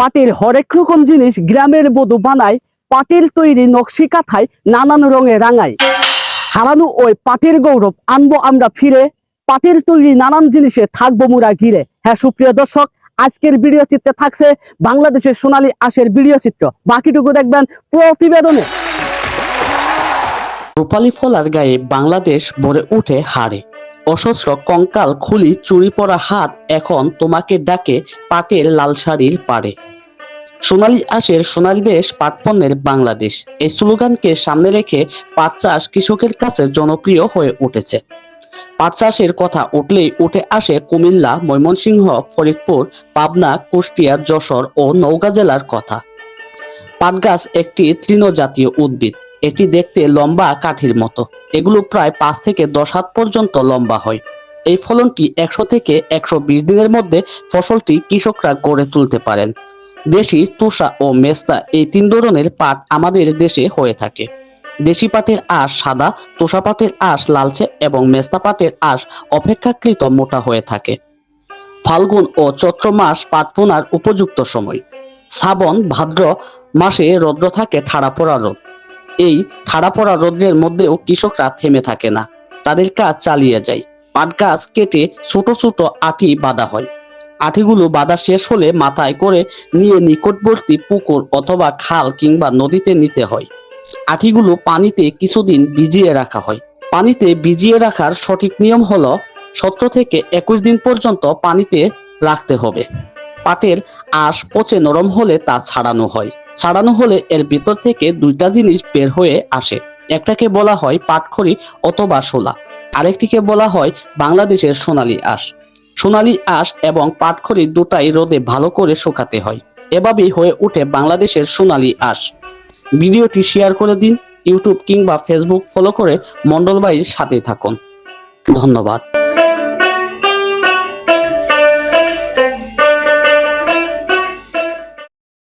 পাটের হরেক রকম জিনিস গ্রামের বধূ বানায় পাটের তৈরি নকশি কাঁথায়, নানান রঙে রাঙায়। হারানো ওই পাটের গৌরব আনব আমরা ফিরে। পাটের তৈরি নানান জিনিসে থাকব মুরা ঘিরে। হ্যাঁ সুপ্রিয় দর্শক, আজকের ভিডিও চিত্রে থাকছে বাংলাদেশের সোনালী আশের ভিডিও চিত্র। বাকিটুকু দেখবেন প্রতিবেদনে। রূপালী ফলার গায়ে বাংলাদেশ ভরে উঠে হাড়ে। অসহস্র কঙ্কাল খুলি চুরি পরা হাত এখন তোমাকে ডাকে পাটের লাল শাড়ির পাড়ে। সোনালী আশের সোনালী দেশ পাট পণ্যের বাংলাদেশ। এই স্লোগানকে সামনে রেখে পাট চাষ কৃষকের কাছে জনপ্রিয় হয়ে উঠেছে। পাট চাষের কথা উঠলেই উঠে আসে কুমিল্লা, ময়মনসিংহ, ফরিদপুর, পাবনা, কুষ্টিয়া, যশোর ও নওগাঁ জেলার কথা। পাট গাছ একটি তৃণজাতীয় উদ্ভিদ। এটি দেখতে লম্বা কাঠির মতো। এগুলো প্রায় পাঁচ থেকে দশ হাত পর্যন্ত লম্বা হয়। এই ফলনটি একশো থেকে একশো বিশ দিনের মধ্যে ফসলটি কৃষকরা গড়ে তুলতে পারেন। দেশি তুষা ও মেস্তা এই তিন ধরনের পাট আমাদের দেশে হয়ে থাকে। দেশি পাটের আঁশ সাদা, তোষা পাটের আঁশ লালচে এবং মেস্তা পাটের আঁশ অপেক্ষাকৃত মোটা হয়ে থাকে। ফাল্গুন ও চৈত্র মাস পাট বোনার উপযুক্ত সময়। শ্রাবণ, ভাদ্র মাসে রৌদ্র থাকে, ঠাড়া পড়া রোদ। এই ঠাড়া পড়া রোদ্রের মধ্যেও কৃষকরা থেমে থাকে না। তাদের কাজ চালিয়ে যায়। পাট গাছ কেটে ছোট ছোট আটি বাঁধা হয়। আঠিগুলো বাঁধা শেষ হলে মাথায় করে নিয়ে নিকটবর্তী পুকুর অথবা খাল কিংবা নদীতে নিতে হয়। আঠিগুলো পানিতে কিছুদিন ভিজিয়ে রাখা হয়। পানিতে ভিজিয়ে রাখার সঠিক নিয়ম হলো সতেরো থেকে একুশ দিন পর্যন্ত পানিতে রাখতে হবে। পাটের আঁশ পচে নরম হলে তা ছাড়ানো হয়। ছাড়ানো হলে এর ভিতর থেকে দুইটা জিনিস বের হয়ে আসে। একটাকে বলা হয় পাটখড়ি অথবা শোলা। আরেকটিকে বলা হয় বাংলাদেশের সোনালী আঁশ। সোনালী আঁশ এবং পাটখড়ি দুটাই রোদে ভালো করে শুকাতে হয়। এভাবেই হয়ে ওঠে বাংলাদেশের সোনালী আঁশ। ভিডিওটি শেয়ার করে দিন, ইউটিউব কিংবা ফেসবুক ফলো করে মন্ডলবাড়ির সাথে থাকুন। ধন্যবাদ।